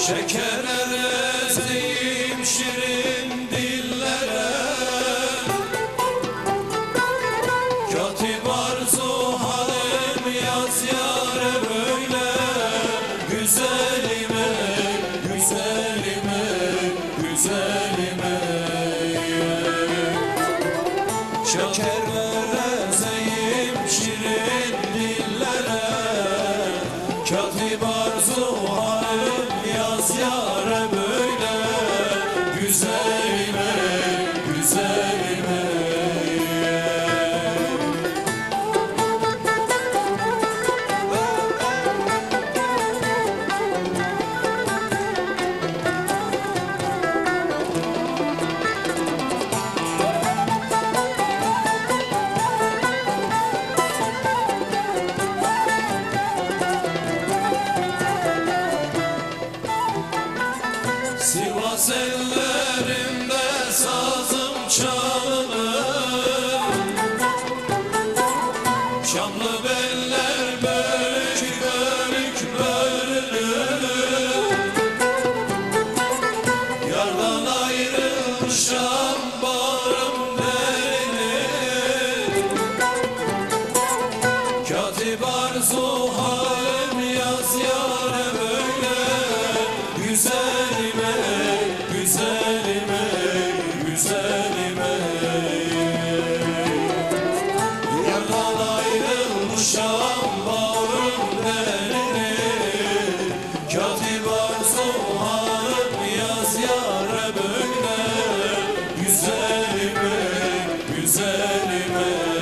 Şeker şirin dillere. Katip arzu halim yaz yare böyle. Güzelime, güzelime, güzelime Şekerler yaz Sivas ellerinde sazım çalınır. Şamlı beller bölük bölük bölünür. Yardan ayrılmışam bağrım derinir. Katip arzu halim yaz yare böyle. Güzelime, selime